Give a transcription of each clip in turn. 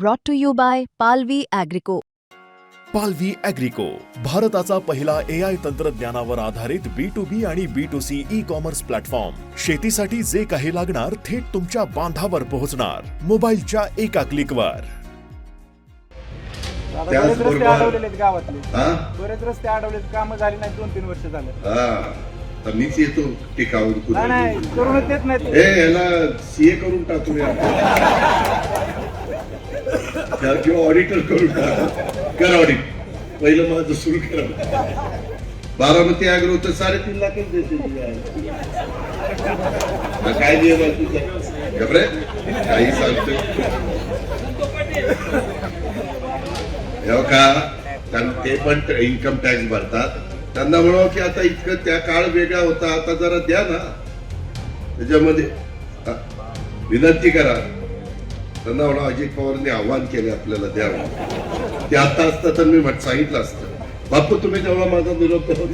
brought to you by Palvi Agrico. पालवी अॅग्रिको भारताचा पहिला ए आय तंत्रज्ञानावर आधारित बी टू बी आणि B two C e commerce platform शेतीसाठी जे काही लागणार थेट तुमच्या बांधावर पोहोचणार. मोबाईलच्या एका क्लिकवर आता बरेच त्याचबरोबर- रस्ते अडवलेले आहेत गावातले. हा? बरेच रस्ते अडवलेत कामं झाली नाही दोन तीन वर्ष झालं. हा. तर मीच येतो टिकावून नाही नाही कुठे करूनच देत नाही ए याला सीए करून टाकूया. त्या किंवा ऑडिटर करून टाक कर ऑडिट पहिलं माझं सुरू करा. बारामती आग्रह तर साडेतीन लाखच देते काय नियम आहे तुझा? घबरे? काही सांगतो हो का कारण ते पण इन्कम टॅक्स भरतात. त्यांना म्हणावं की आता इतकं त्या काळ वेगळा होता आता जरा द्या ना. त्याच्यामध्ये विनंती करा. त्यांना म्हणा अजित पवारांनी आव्हान केले आपल्याला द्यावं. ते आता असतं तर मी म्हट सांगितलं असतं. बापू तुम्ही तेवढा माझा निरोप करून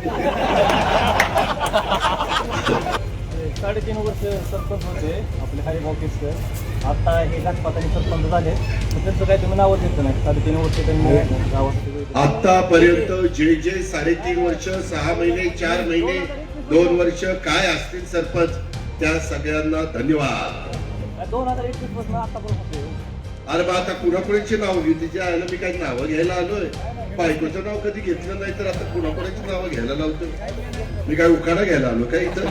साडेतीन वर्ष सरपंच होते. आपले हरिभाऊ केसकर. आता हे नागपाताने सरपंच झाले. त्यांचं काही तुम्ही नावच घेतलं नाही. साडेतीन वर्ष त्यांनी गावासाठी आतापर्यंत जे जे साडेतीन वर्ष सहा महिने चार महिने दोन वर्ष काय असतील सरपंच त्या सगळ्यांना धन्यवाद. दोन हजार एकवीसपासून आतापर्यंत अरे बा आता कुणाकुणाची नाव घेऊ? तिच्या आईला मी काही नावं घ्यायला आलोय. बायकोचं नाव कधी घेतलं नाही तर आता कुणाकुणाची नावं घ्यायला लावतो मी काय उखाडा घ्यायला आलो काय इथं?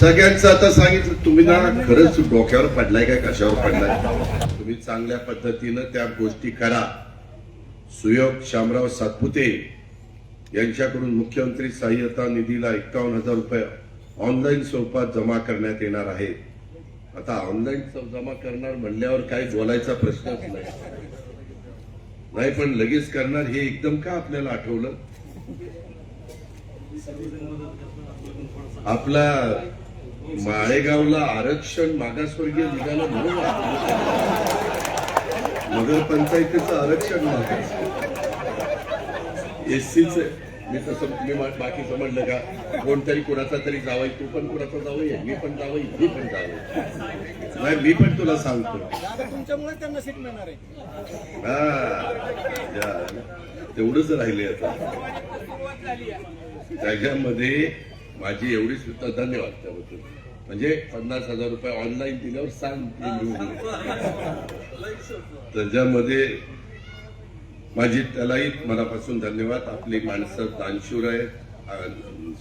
सगळ्यांचं आता सांगितलं तुम्ही ना खरंच डोक्यावर पडलाय काय कशावर पडलाय? तुम्ही चांगल्या पद्धतीनं त्या गोष्टी करा. सुयोग शामराव सातपुते यांच्याकडून मुख्यमंत्री सहाय्यता निधीला एकावन्न हजार रुपये ऑनलाईन स्वरूपात जमा करण्यात येणार आहे. आता ऑनलाईन जमा करणार म्हणल्यावर काही बोलायचा प्रश्नच नाही. नाही पण लगेच करणार हे एकदम का आपल्याला आठवलं? आपला माळेगावला आरक्षण मागासवर्गीय निघालं म्हणून नगरपंचायतीचं आरक्षण मागास एससीच मी तसं मी बाकी समजलं का? कोणतरी कोणाचा तरी जावई तू पण कोणाचा जावई आहे मी पण जावई मी पण जावई. नाही मी पण तुला सांगतो. तुमच्यामुळे त्यांना सीट मिळणार आहे. हा. तेवढंच राहिले आता. त्याच्यामध्ये माझी एवढी सुद्धा धन्यवाद त्याबद्दल. म्हणजे पन्नास हजार रुपये ऑनलाईन दिल्यावर सांग. त्याच्यामध्ये माझी त्यालाही मनापासून धन्यवाद. आपली माणसं दानशूर आहेत.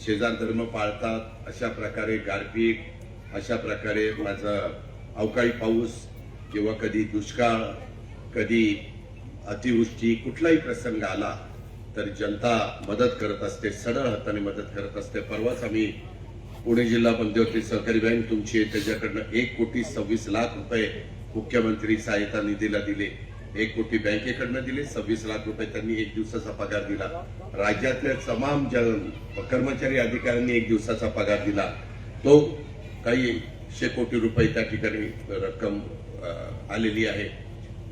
शेजार धर्म पाळतात. अशा प्रकारे गारपीट अशा प्रकारे माझा अवकाळी पाऊस किंवा कधी दुष्काळ कधी अतिवृष्टी कुठलाही प्रसंग आला तर जनता मदत करत असते सरळ हाताने मदत करत असते. परवाच आम्ही पुणे जिल्हा मध्यवर्ती सहकारी बँक तुमची त्याच्याकडनं एक कोटी सव्वीस लाख रुपये मुख्यमंत्री सहायता निधीला दिले. एक कोटी बँकेकडनं दिले सव्वीस लाख रुपये त्यांनी एक दिवसाचा पगार दिला. राज्यातल्या तमाम जन कर्मचारी अधिकाऱ्यांनी एक दिवसाचा पगार दिला. तो काही शे कोटी रुपये त्या ठिकाणी रक्कम आलेली आहे.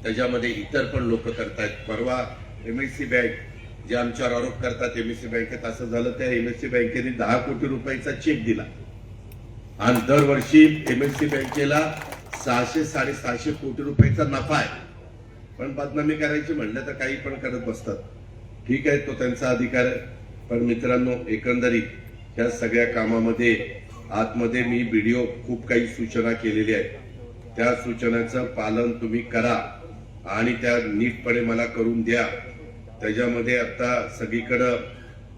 त्याच्यामध्ये इतर पण लोक करतायत. परवा एमएससी बँक जे आमच्यावर आरोप करतात एमएससी बँकेत असं झालं त्या एमएससी बँकेने दहा कोटी रुपयाचा चेक दिला. आणि दरवर्षी एमएससी बँकेला सहाशे साडेसहाशे कोटी रुपयाचा नफा आहे. पण बदनामी करायची म्हणलं तर काही पण करत बसतात. ठीक आहे तो त्यांचा अधिकार आहे. पण मित्रांनो एकंदरीत ह्या सगळ्या कामामध्ये आतमध्ये मी व्हिडिओ खूप काही सूचना केलेली आहे त्या सूचनांचं पालन तुम्ही करा आणि त्या नीटपणे मला करून द्या. त्याच्यामध्ये आता सगळीकडं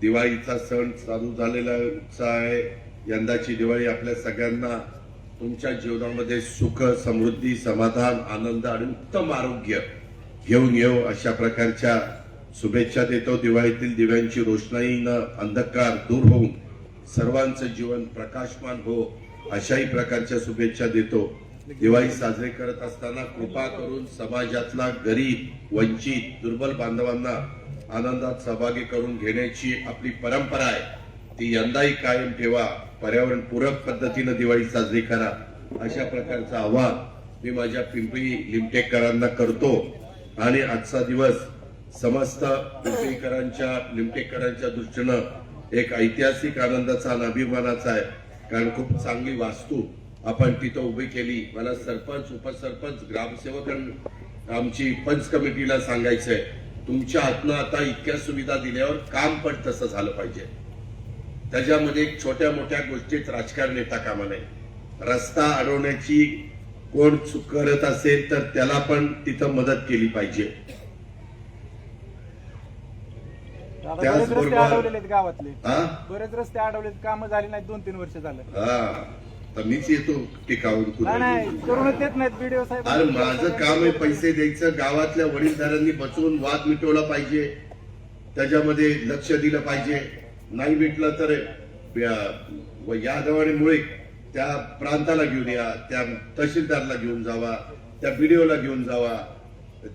दिवाळीचा सण चालू झालेला उत्साह आहे. यंदाची दिवाळी आपल्या सगळ्यांना तुमच्या जीवनामध्ये सुख समृद्धी समाधान आनंद आणि उत्तम आरोग्य. घेऊन येऊ अशा प्रकारच्या शुभेच्छा देतो. दिवाळीतील दिव्यांची रोषणाईनं अंधकार दूर होऊन सर्वांचं जीवन प्रकाशमान हो अशाही प्रकारच्या शुभेच्छा देतो. दिवाळी साजरी करत असताना कृपा करून समाजातला गरीब वंचित दुर्बल बांधवांना आनंदात सहभागी करून घेण्याची आपली परंपरा आहे. ती यंदाही कायम ठेवा. पर्यावरण पूरक पद्धतीनं दिवाळी साजरी करा. अशा प्रकारचं आवाहन मी माझ्या पिंपरी लिमटेकरांना करतो. आणि आजचा दिवस समस्त लिमटेकरांच्या लिमटेकरांच्या दृष्टीनं एक ऐतिहासिक आनंदाचा आणि अभिमानाचा आहे. कारण खूप चांगली वास्तू आपण तिथं उभी केली. मला सरपंच उपसरपंच ग्रामसेवक आमची पंच कमिटीला सांगायचंय तुमच्या हातनं आता इतक्या सुविधा दिल्यावर काम पण तसं झालं पाहिजे. त्याच्यामध्ये छोट्या मोठ्या गोष्टीत राजकारण येता कामा नये. रस्ता अडवण्याची कोण चूक करत असेल तर त्याला पण तिथं मदत केली पाहिजे. बरेच रस्ते अडवलेत कामं झाली नाहीत दोन तीन वर्ष झालं. हा. तर मीच येतो टिकावून करूनच नाहीत साहेब. अरे माझं काम आहे पैसे द्यायचं. गावातल्या वडीलधारांनी बसवून वाद मिटवला पाहिजे. त्याच्यामध्ये लक्ष दिलं पाहिजे. नाही मिटलं तर या- व यादवानीमुळे त्या प्रांताला घेऊन या त्या तहसीलदारला घेऊन जावा त्या बीडीओला घेऊन जावा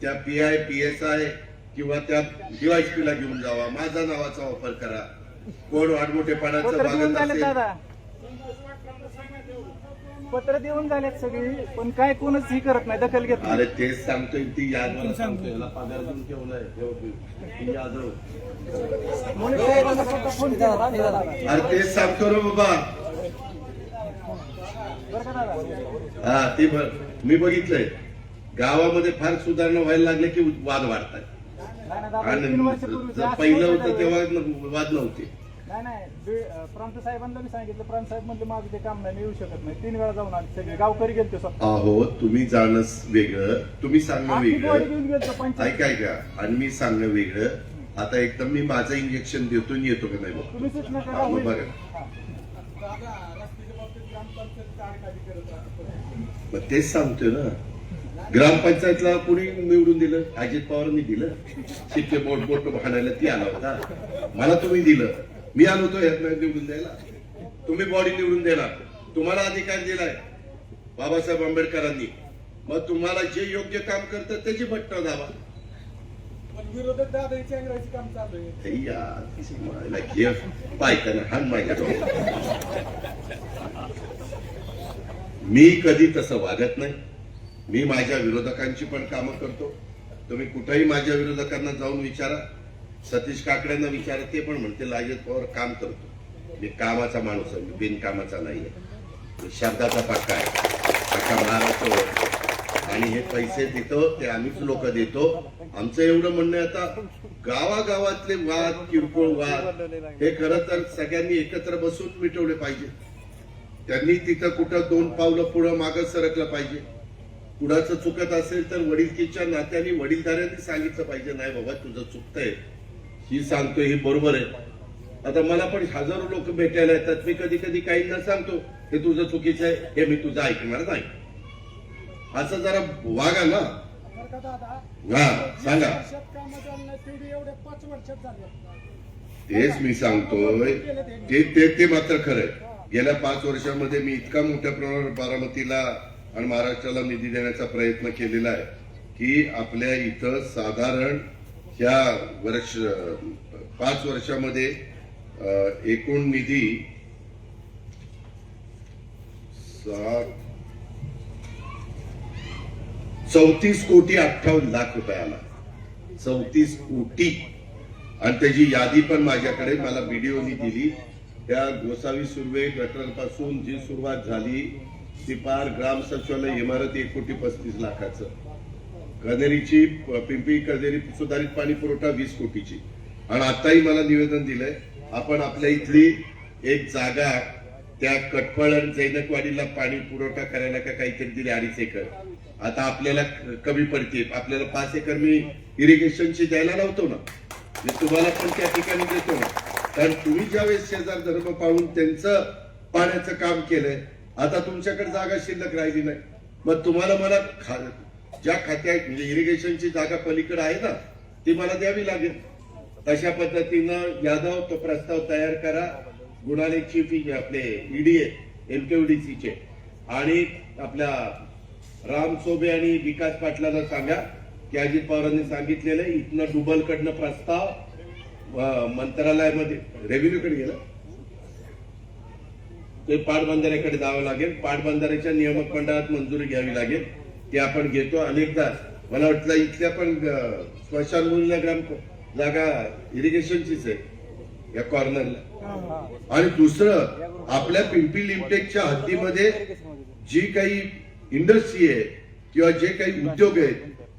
त्या P I P S I किंवा त्या डीवायसपी ला घेऊन जावा. माझा नावाचा वापर करा. कोण वागत झालेत असेल पत्र देऊन झालेत सगळी पण काय कोणच ही करत नाही दखल घेत नाही. अरे तेच सांगतोय ती यादव सांगतोय. याला पगार देऊन ठेवलाय. ती यादव. अरे तेच सांगतो रे बाबा. हा ते मी बघितलंय. गावामध्ये फार सुधारणा व्हायला लागले की वाद वाढतात. आणि पहिलं होतं तेव्हा वाद नव्हते. नाही नाही प्रांत साहेबांना मी सांगितलं. प्रांत साहेब म्हणले माझं ते काम नाही मी येऊ शकत नाही. तीन वेळा जाऊन आले सगळे. गावकरी गेलते अहो तुम्ही जाणं वेगळं. तुम्ही सांगणं वेगळं. ऐका ऐका. आणि मी सांगणं वेगळं. आता एकदम मी माझं इंजेक्शन देतो येतो का नाही बघ तुम्ही सूचना करा हा, मग तेच सांगतोय ना. ग्रामपंचायतला कुणी निवडून दिलं? अजित पवारांनी दिलं. शिक्के बोट बोट भांडायला ती आला होता. मला तुम्ही दिलं. मी आलो होतो ह्यात निवडून द्यायला. तुम्ही बॉडी निवडून देणार. तुम्हाला अधिकार दिलाय. बाबासाहेब आंबेडकरांनी. मग तुम्हाला जे योग्य काम करतं त्याची बट्ट दाबा. पायताना हाण माझ्या. मी कधी तसं वागत नाही. मी माझ्या विरोधकांची पण कामं करतो. तुम्ही कुठेही माझ्या विरोधकांना जाऊन विचारा. सतीश काकड्यांना विचारा ते पण म्हणते लाजत पवार काम करतो. मी कामाचा माणूस आहे मी बिनकामाचा नाहीये. मी शब्दाचा पक्का आहे. पक्का महाराष्ट्र आणि हे पैसे देतो ते आम्हीच लोक देतो. आमचं एवढं म्हणणं आता गावागावातले वाद किरकोळ वाद हे खरं तर सगळ्यांनी एकत्र बसून मिटवले पाहिजे. त्यांनी तिथं कुठं दोन पावलं पुढं मागं सरकलं पाहिजे. कुणाचं चुकत असेल तर वडीलकीच्या नात्याने वडीलधाऱ्यांनी सांगितलं पाहिजे नाही बाबा तुझं चुकतंय. ही सांगतोय ही बरोबर आहे. आता मला पण हजारो लोक भेटायला येतात. मी कधी कधी काहींना सांगतो हे तुझं चुकीचं आहे हे मी तुझं ऐकणार नाही. असं जरा वागा ना. हा सांगा. तेच मी सांगतोय. ते ते ते मात्र खरंय गेल्या पाच वर्षामध्ये मी इतका मोठ्या प्रमाणावर बारामतीला आणि महाराष्ट्राला निधी देण्याचा प्रयत्न केलेला आहे की आपल्या इथं साधारण ह्या वर्ष पाच वर्षामध्ये एकूण निधी चौतीस कोटी अठ्ठावन्न लाख रुपये आला चौतीस कोटी. आणि त्याची यादी पण माझ्याकडे मला व्हिडिओनी दिली. त्या गोसावी सुर्वे गटरपासून जी सुरुवात झाली ती पार ग्राम सचिवालय इमारत एक कोटी पस्तीस लाखाचं. कनेरीची पिंपरी कनेरी सुधारित पाणी पुरवठा वीस कोटीची. आणि आताही मला निवेदन दिलंय आपण आपल्या इथली एक जागा त्या कटफळ आणि जैनकवाडीला पाणी पुरवठा करायला का काहीतरी दिले अडीच एकर. आता आपल्याला कमी पडते. आपल्याला पाच एकर मी इरिगेशनची द्यायला लावतो ना. मी तुम्हाला पण त्या ठिकाणी देतो ना. कारण तुम्ही ज्यावेळेस शेजार धर्म पाळून त्यांचं पाण्याचं काम केलंय आता तुमच्याकडे जागा शिल्लक राहिली नाही. मग तुम्हाला मला खा ज्या खात्यात म्हणजे इरिगेशनची जागा पलीकडे आहे ना ती मला द्यावी लागेल. तशा पद्धतीनं यादव तो प्रस्ताव तयार करा. गुणाले चीफ आपले ईडीए एमकेडीसीचे आणि आपल्या राम सोबे आणि विकास पाटलाला सांगा की अजित पवारांनी सांगितलेलं इथनं डुबल कडनं प्रस्ताव मंत्रालयामध्ये. रेव्हेन्यूकडे गेला? ते पाटबंधाऱ्याकडे जावं लागेल. पाटबंधाऱ्याच्या नियामक मंडळात मंजुरी घ्यावी लागेल. ते आपण घेतो. अनेकदा मला वाटलं इथल्या पण अं, स्मशानभूमीला ग्राम जागा इरिगेशनचीच आहे. या कॉर्नरला आणि दुसरं आपल्या पिंपी लिमटेकच्या हद्दीमध्ये जी काही इंडस्ट्री आहे किंवा जे काही उद्योग आहेत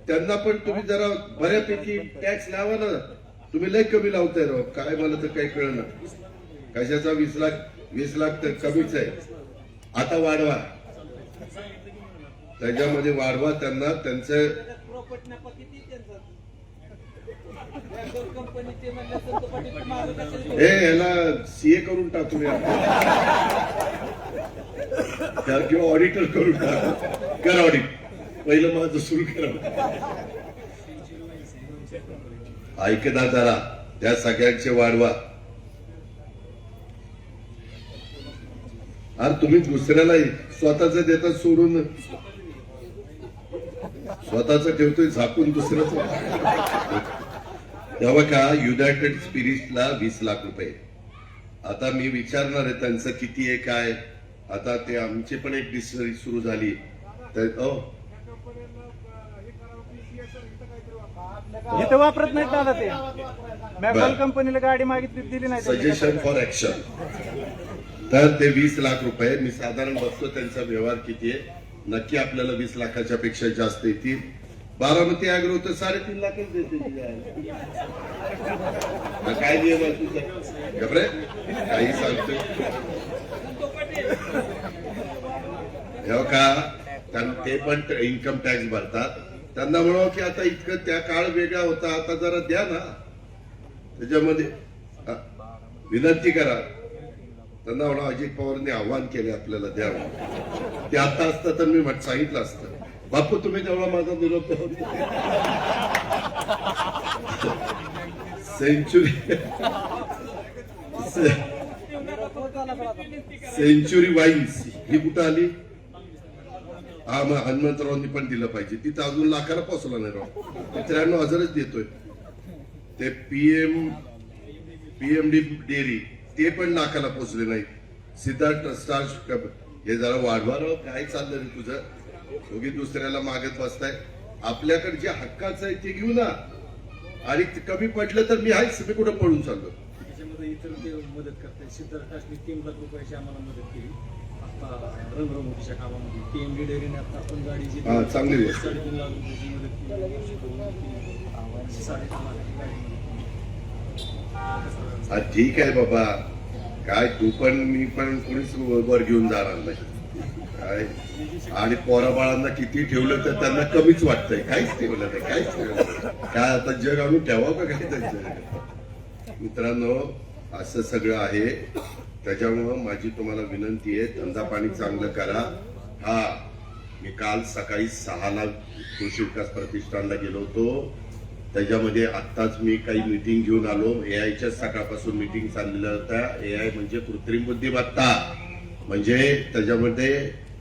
त्यांना पण तुम्ही जरा बऱ्यापैकी टॅक्स लावा ना. तुम्ही लय कमी लावताय राव. काय मला तर काही कळलं कशाचा वीस लाख वीस लाख तर कमीच आहे. आता वाढवा. त्याच्यामध्ये वाढवा त्यांना त्यांचं हे याला सीए करून टाकू तुम्ही त्या किंवा ऑडिटर करून टाक. कर ऑडिट पहिलं माझं सुरू करा ऐकना जरा त्या सगळ्यांचे वाढवा. अरे तुम्ही दुसऱ्याला स्वतःच देतात सोडून? स्वतःच ठेवतोय झाकून दुसऱ्याच? तेव्हा का युनायटेड स्पिरिट्सला वीस लाख रुपये? आता मी विचारणार आहे त्यांचं किती आहे काय? आता ते आमची पण एक डिस्करी सुरू झाली. तर इथं वापरत नाहीत दादा ते. मॅकॉल. कंपनीला गाडी मागितली दिली नाही. सजेशन फॉर ऍक्शन तर ते वीस लाख रुपये मी साधारण बघतो त्यांचा व्यवहार किती आहे. नक्की आपल्याला वीस लाखाच्या पेक्षा जास्त येतील. बारामती अॅग्रो तर साडेतीन लाखच देते काय नियम घबरे? काही सांगतोय हे का ते पण इन्कम टॅक्स भरतात. त्यांना म्हणावं की आता इतकं त्या काळ वेगळा होता आता जरा द्या ना. त्याच्यामध्ये विनंती करा. त्यांना म्हणा अजित पवारांनी आव्हान केले आपल्याला द्यावं. ते आता असतं तर मी म्हट सांगितलं असतं. बापू तुम्ही तेवढा माझा निरोप सेंचुरी सेंचुरी वाईन्स. ही कुठं आली? हा मग हनुमंतरावांनी पण दिलं पाहिजे. तिथं अजून लाखाला पोचला नाही राव. ते त्र्याण्णव हजारच देतोय. ते पीएम पीएमडी डेअरी ते पण लाखाला पोचले नाही सिद्धार्थ स्टार्च हे जरा वाढवा राव काय चाललं रे तुझं? दोघी दुसऱ्याला मागत बसताय. आपल्याकडे जे हक्काचं आहे ते घेऊ ना. आणि ते कमी पडलं तर मी आहेच मी कुठं पळून चाललो? त्याच्यामध्ये इतर ते मदत करताय. सिद्धार्थ तीन लाख रुपयाची आम्हाला मदत केली. रंगरंगोटीच्या कामामध्ये टीएमडी डेअरीने आता आपण गाडी जी हा, चांगली गोष्ट. साडेतीन लाख रुपयाची मदत केली वर्षी दोन केली साडेतीन लाखाची गाडी मदत केली. हा ठीक आहे बाबा काय तू पण मी पण कोणीच वर घेऊन जाणार नाही काय आणि पोरा बाळांना किती ठेवलं तर त्यांना कमीच वाटतंय काहीच ठेवलं नाही काहीच ठेवलं नाही. काय आता जग आणून ठेवा का काय त्यांचं मित्रांनो असं सगळं आहे त्याच्यामुळं माझी तुम्हाला विनंती आहे धंदा पाणी चांगलं करा. हा मी काल सकाळी सहाला कृषी विकास प्रतिष्ठानला गेलो होतो. त्याच्यामध्ये आत्ताच मी काही मीटिंग घेऊन आलो. ए आयच्या सकाळपासून मीटिंग चाललेल्या होत्या. ए आय म्हणजे कृत्रिम बुद्धिमत्ता. म्हणजे त्याच्यामध्ये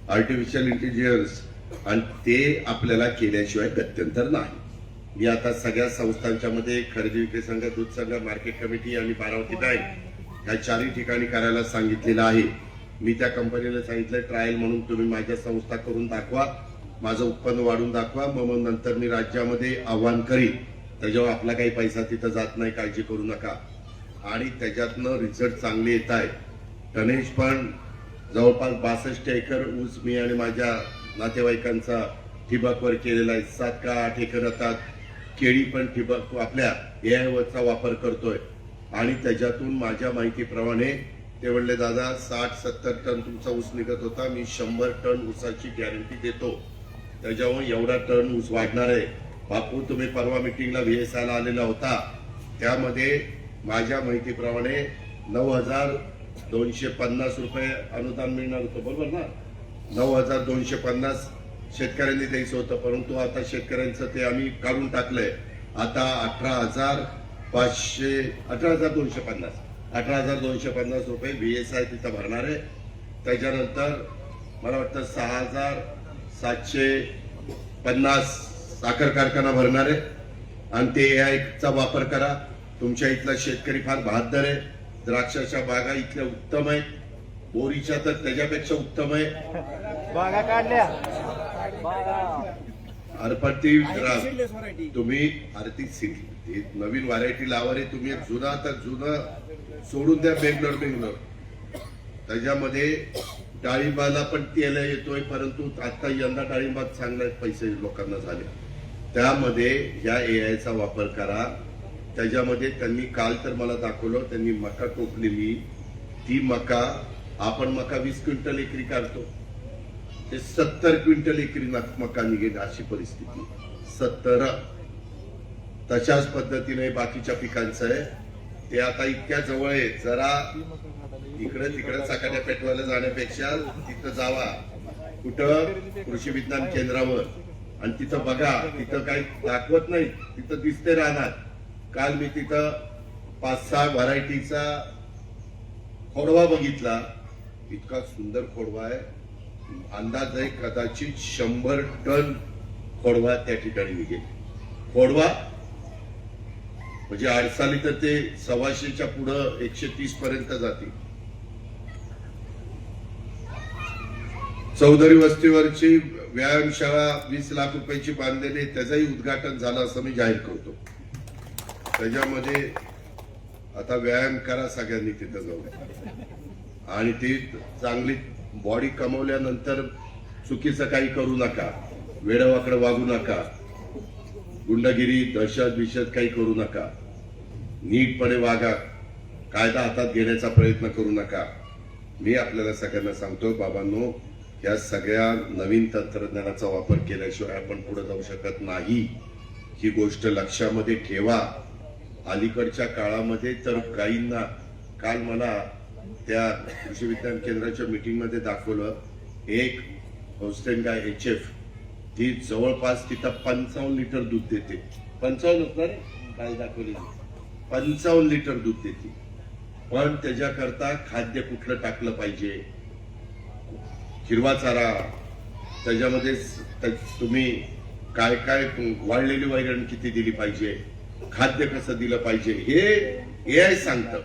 आर्टिफिशियल इंटेलिजन्स आणि ते आपल्याला केल्याशिवाय गत्यंतर नाही. मी आता सगळ्या संस्थांच्या मध्ये खरेदी विक्री संघ दूध संघ मार्केट कमिटी आणि बारावती बँक ह्या चारही ठिकाणी करायला सांगितलेलं आहे. मी त्या कंपनीला सांगितलं ट्रायल म्हणून तुम्ही माझ्या संस्था करून दाखवा माझं उत्पन्न वाढून दाखवा मग मग नंतर मी राज्यामध्ये आव्हान करीन. त्याच्यावर आपला काही पैसा तिथं जात नाही काळजी करू नका. आणि त्याच्यातनं रिझल्ट चांगले येत आहे गणेश पण जवळपास बासष्ट एकर ऊस मी आणि माझ्या नातेवाईकांचा ठिबकवर केलेला आहे. सात का आठ एकर आता केळी पण ठिबक आपल्या AI वरचा वापर करतोय. आणि त्याच्यातून माझ्या माहितीप्रमाणे ते म्हणले दादा साठ सत्तर टन तुमचा ऊस निघत होता. मी शंभर टन ऊसाची गॅरंटी देतो. त्याच्यामुळे एवढा टन ऊस वाढणार आहे. बापू तुम्ही परवा मिटिंगला व्हीएसआयला आलेला होता. त्यामध्ये माझ्या माहितीप्रमाणे नऊ हजार दोनशे पन्नास रुपये अनुदान मिळणार होतं. बरोबर ना? नऊ हजार दोनशे पन्नास शेतकऱ्यांनी द्यायचं होतं. परंतु आता शेतकऱ्यांचं ते आम्ही काढून टाकलंय. आता अठरा हजार पाचशे अठरा हजार दोनशे पन्नास. अठरा हजार दोनशे पन्नास रुपये व्हीएसआय तिथं भरणार आहे. त्याच्यानंतर मला वाटतं सहा हजार सातशे पन्नास साखर कारखाना भरणार आहे. आणि ते AI चा वापर करा. तुमच्या इथला शेतकरी फार बहादर आहे. द्राक्षाच्या बागा इथल्या उत्तम आहेत. बोरीच्या तर त्याच्यापेक्षा उत्तम आहे. बागा काढल्या. बागा. अरे पण ती रा- तुम्ही अरे ती सीड नवीन व्हरायटी लावा रे तुम्ही जुना तर जुनं सोडून द्या बेंगलोर बेंगलोर. त्याच्यामध्ये डाळिंबाला पण तेल येतोय परंतु आता यंदा डाळिंबात चांगले पैसे लोकांना झाले. त्यामध्ये या ए चा वापर करा. त्याच्यामध्ये त्यांनी काल तर मला दाखवलं त्यांनी मका टोकलेली ती मका आपण मका वीस क्विंटल एकरी काढतो. ते सत्तर क्विंटल एकरी मका निघेल अशी परिस्थिती. सत्तर तशाच पद्धतीने बाकीच्या पिकांचं आहे. ते आता इतक्या जवळ आहे जरा इकडे तिकडे चाकाट्या पेटवायला जाण्यापेक्षा तिथं जावा. कुठं कृषी विज्ञान केंद्रावर. आणि तिथं बघा तिथं काही दाखवत नाही. तिथं दिसते राहणार. काल मी तिथं पाच सहा व्हरायटीचा खोडवा बघितला. इतका सुंदर खोडवा आहे. अंदाज आहे कदाचित शंभर टन खोडवा त्या ठिकाणी निघेल. खोडवा म्हणजे आडसाली तर ते सव्वाशेच्या पुढं एकशे तीस पर्यंत जातील. चौधरी वस्तीवरची व्यायामशाळा वीस लाख रुपयाची बांधलेली त्याचंही उद्घाटन झालं असं मी जाहीर करतो. त्याच्यामध्ये आता व्यायाम करा सगळ्यांनी तिथं जाऊन. आणि ती चांगली बॉडी कमवल्यानंतर चुकीचं काही करू नका. वेडवाकडं वागू नका. गुंडगिरी दहशत बिशत काही करू नका. नीटपणे वागा. कायदा हातात घेण्याचा प्रयत्न करू नका. मी आपल्याला सगळ्यांना सांगतो बाबांनो या सगळ्या नवीन तंत्रज्ञानाचा वापर केल्याशिवाय आपण पुढे जाऊ शकत नाही. ही गोष्ट लक्षामध्ये ठेवा. अलीकडच्या काळामध्ये तर काहींना काल मला त्या कृषी विज्ञान केंद्राच्या मीटिंगमध्ये दाखवलं एक होस्टेन गाय एच एफ ती जवळपास तिथं पंचावन्न लिटर दूध देते. पंचावन्न असणार काय दाखवली? पंचावन्न लिटर दूध देते. पण त्याच्याकरता खाद्य कुठलं टाकलं पाहिजे? हिरवा चारा. त्याच्यामध्ये तुम्ही काय काय वाढलेली वैरण किती दिली पाहिजे? खाद्य कसं दिलं पाहिजे? हे ए आय सांगतं.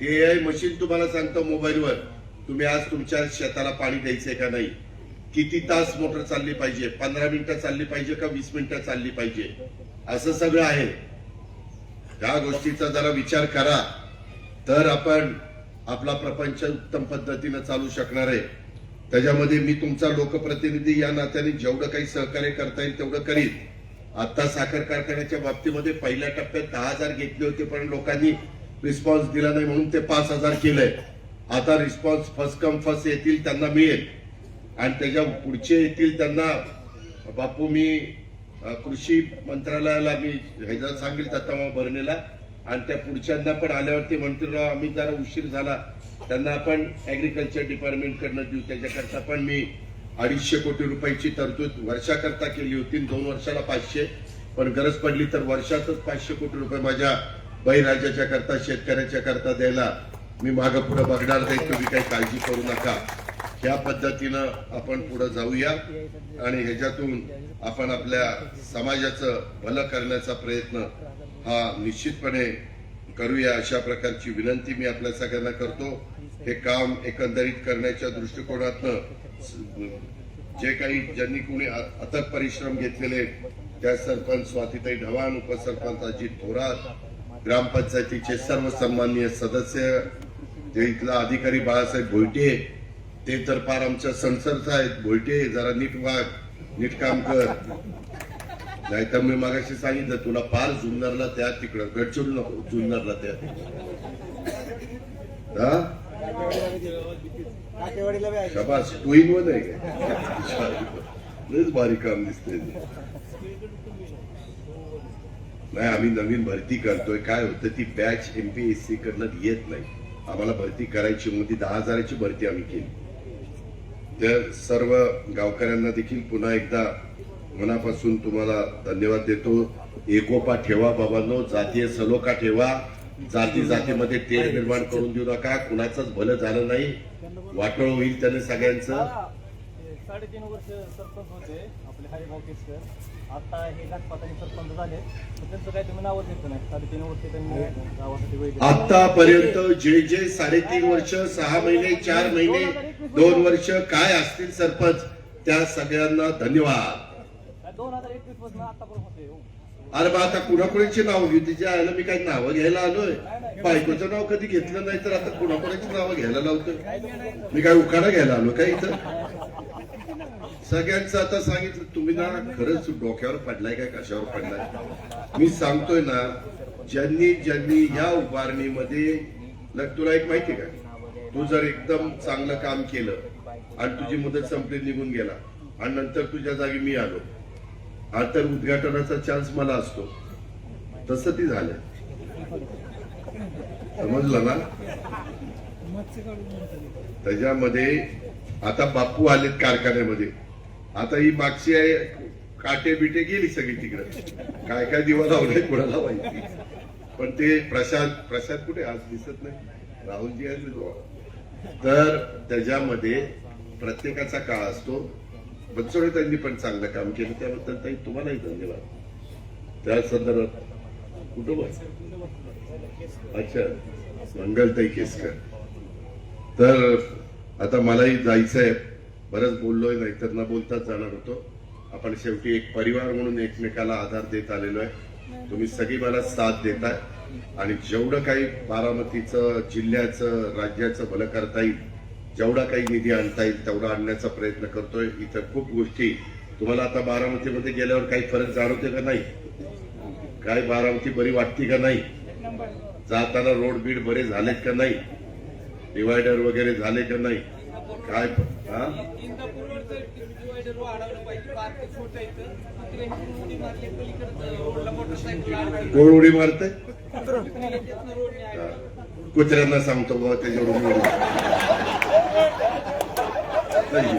ते ए आय मशीन तुम्हाला सांगतं मोबाईलवर. तुम्ही आज तुमच्या शेताला पाणी द्यायचंय का नाही? किती तास मोटर चालली पाहिजे? पंधरा मिनिटं चालली पाहिजे का वीस मिनिटं चालली पाहिजे? असं सगळं आहे. त्या गोष्टीचा जरा विचार करा. तर आपण आपला प्रपंच उत्तम पद्धतीनं चालू शकणार आहे. त्याच्यामध्ये मी तुमचा लोकप्रतिनिधी या नात्याने जेवढं काही सहकार्य करता येईल तेवढं करीन. आता साखर कारखान्याच्या बाबतीमध्ये पहिल्या टप्प्यात दहा हजार घेतले होते पण लोकांनी रिस्पॉन्स दिला नाही म्हणून ते पाच हजार केलंय. आता रिस्पॉन्स फर्स्ट कम फर्स्ट येतील त्यांना मिळेल. आणि त्याच्या पुढचे येतील त्यांना बापू मी कृषी मंत्रालयाला मी ह्याचा सांगेल तत्मा भरणीला आणि त्या पुढच्यांना पण आल्यावरती म्हणतील राव आम्ही जरा उशीर झाला. त्यांना आपण ऍग्रिकल्चर डिपार्टमेंटकडनं देऊ. त्याच्याकरता पण मी अडीचशे कोटी रुपयाची तरतूद वर्षाकरता केली होती. दोन वर्षाला पाचशे. पण गरज पडली तर वर्षातच पाचशे कोटी रुपये माझ्या बहिराज्याच्या करता शेतकऱ्याच्या करता द्यायला मी मागं पुढे बघणार नाही. तुम्ही काही काळजी करू नका. ह्या पद्धतीनं आपण पुढे जाऊया आणि ह्याच्यातून आपण आपल्या समाजाचं भलं करण्याचा प्रयत्न हा निश्चितपणे करूया अशा प्रकारची विनंती मी आपल्या सगळ्यांना करतो. हे काम एकंदरीत करण्याच्या दृष्टिकोनातनं जे काही ज्यांनी कोणी अ- अथक परिश्रम घेतलेले त्या सरपंच स्वातीताई ढवाण उपसरपंच अजित थोरात ग्रामपंचायतीचे सर्व सन्माननीय सदस्य जे इथला अधिकारी बाळासाहेब भोईटे ते तर फार आमच्या संसर्ग आहेत. भोईटे जरा नीट वाग नीट काम कर. नाहीतर मी मागाशी सांगितलं तुला फार जुन्नरला त्या तिकडं गडचिरोली नको जुन्नरला त्या हा? शबास तू इन वर आहे लयच भारी काम दिसते नाही आम्ही नवीन भरती करतोय. काय होतं ती बॅच एमपीएससी कडनं येत नाही. आम्हाला भरती करायची होती दहा हजाराची भरती आम्ही केली. त्या सर्व गावकऱ्यांना देखील पुन्हा एकदा मनापासून तुम्हाला धन्यवाद देतो. एकोपा ठेवा बाबांनो जातीय सलोखा ठेवा. जाती जातीमध्ये तेढ निर्माण करून देऊ नका. कुणाचंच भलं झालं नाही. वाटोळ होईल त्याने सगळ्यांचं. साडेतीन वर्ष सरपंच होते आपले हरिभाऊ केसकर. आता हे घाटपाताने सरपंच झाले. तर त्यांचं काही तुम्ही नावच घेतलं नाही. साडेतीन वर्ष त्यांनी गावासाठी वैद्य आतापर्यंत जे जे साडेतीन वर्ष सहा महिने चार महिने दोन वर्ष काय असतील सरपंच त्या सगळ्यांना धन्यवाद. दोन हजार एकवीसपासून आतापर्यंत होते हो. अरे बा आता कुणाकुणाची नाव घेऊ? तिच्या आयला मी काही नावं घ्यायला आलोय. बायकोचं नाव कधी घेतलं नाही तर आता कुणाकुणाची नावं घ्यायला लावतोय? मी काय उखाणा घ्यायला आलो काय इथं? सगळ्यांचं आता सांगितलं तुम्ही ना खरंच डोक्यावर पडलाय काय कशावर पडलाय? मी सांगतोय ना ज्यांनी ज्यांनी या उभारणीमध्ये तुला एक माहिती का? तू जर एकदम चांगलं काम केलं आणि तुझी मुदत संपली निघून गेला आणि नंतर तुझ्या जागी मी आलो आता उद्घाटनाचा चान्स मला असतो. तसं ती झालं. समजलं ना? त्याच्यामध्ये आता बापू आलेत कारखान्यामध्ये. आता ही मागची आहे काटे बिटे गेली सगळी तिकडं. काय काय दिवा लावलाय कोणाला माहिती. पण ते प्रशांत प्रशांत कुठे? आज दिसत नाही. राहुलजी आहेत तर त्याच्यामध्ये प्रत्येकाचा काळ असतो. बनसोडे त्यांनी पण चांगलं काम केलं. त्याबद्दल ताई तुम्हालाही धन्यवाद. त्या संदर्भात कुटुंब अच्छा मंगलताई केसकर. तर आता मलाही जायचंय. बरंच बोललोय नाही तर न बोलताच जाणार होतो. आपण शेवटी एक परिवार म्हणून एकमेकाला आधार देत आलेलो आहे. तुम्ही सगळी मला साथ देताय. आणि जेवढं काही बारामतीचं जिल्ह्याचं राज्याचं भलं करता येईल जेवढा काही निधी आणता येईल तेवढा आणण्याचा प्रयत्न करतोय. इतर खूप गोष्टी. तुम्हाला आता बारामतीमध्ये गेल्यावर काही फरक जाणवते का नाही? काय बारामती बरी वाटते का नाही? जाताना रोड बीड बरे झालेत का नाही? डिवायडर वगैरे झाले का नाही? काय हा कोण उडी मारतय कुत्र्यांना सांगतो बाबा त्याच्यावर उडी मारू. नाही.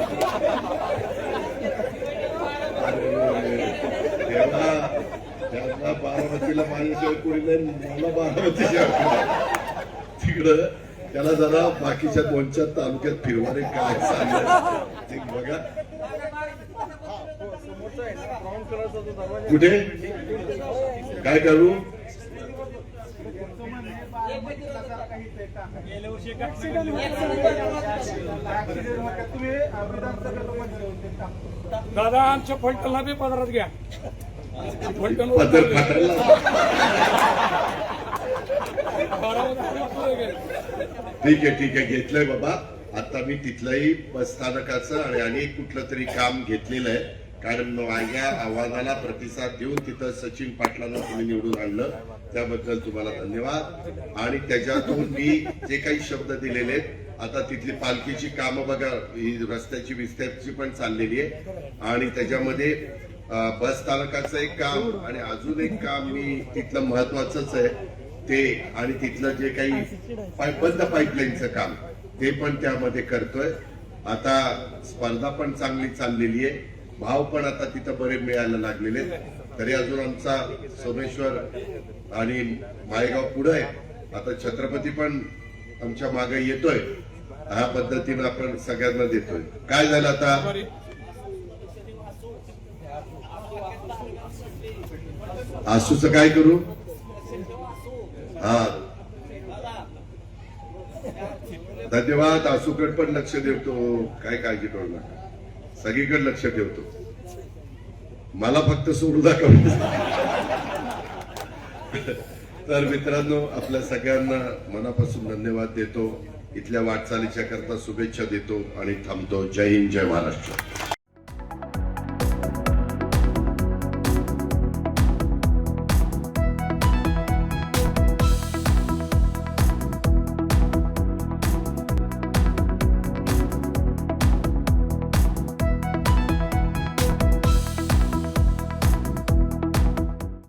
बारामतीला माझ्याशिवाय कोणी नाही मला बारामतीच्या तिकडं त्याला जरा बाकीच्या दोन चार तालुक्यात फिरवारे काय ते बघा. कुठे? काय करू? दादा आमच्या फलटणला बी पदरात घ्या. फलटण पदर फाटायला ठीक आहे ठीक आहे. घेतलंय बाबा. आता मी तिथलंही बस स्थानकाचं आणि अनेक कुठलं तरी काम घेतलेलं आहे. कारण माझ्या आव्हानाला प्रतिसाद देऊन तिथं सचिन पाटलांना तुम्ही निवडून आणलं. त्याबद्दल तुम्हाला धन्यवाद. आणि त्याच्यातून मी जे काही शब्द दिलेले आहेत आता तिथली पालखीची कामं बघा. ही रस्त्याची विस्त्याची पण चाललेली आहे. आणि त्याच्यामध्ये बस स्थानकाचं एक काम आणि अजून एक काम मी तिथलं महत्वाचंच आहे. ते आणि तिथलं जे काही बंद पाईपलाईनचं काम ते पण त्यामध्ये करतोय. आता स्पर्धा पण चांगली चाललेली आहे. भाव पण आता तिथं बरे मिळायला लागलेले. तरी अजून आमचा सोमेश्वर आणि माळेगाव पुढे आहे. आता छत्रपती पण आमच्या मागे येतोय. ह्या पद्धतीनं आपण सगळ्यांना देतोय. काय झालं आता? आसूच काय करू? धन्यवाद आसूकडे पण लक्ष देतो. काय काळजी करू नका. सगळीकडे लक्ष ठेवतो. मला फक्त सोडू दाखव तर मित्रांनो आपल्या सगळ्यांना मनापासून धन्यवाद देतो. इथल्या वाटचालीच्या करता शुभेच्छा देतो आणि थांबतो. जय हिंद जय महाराष्ट्र.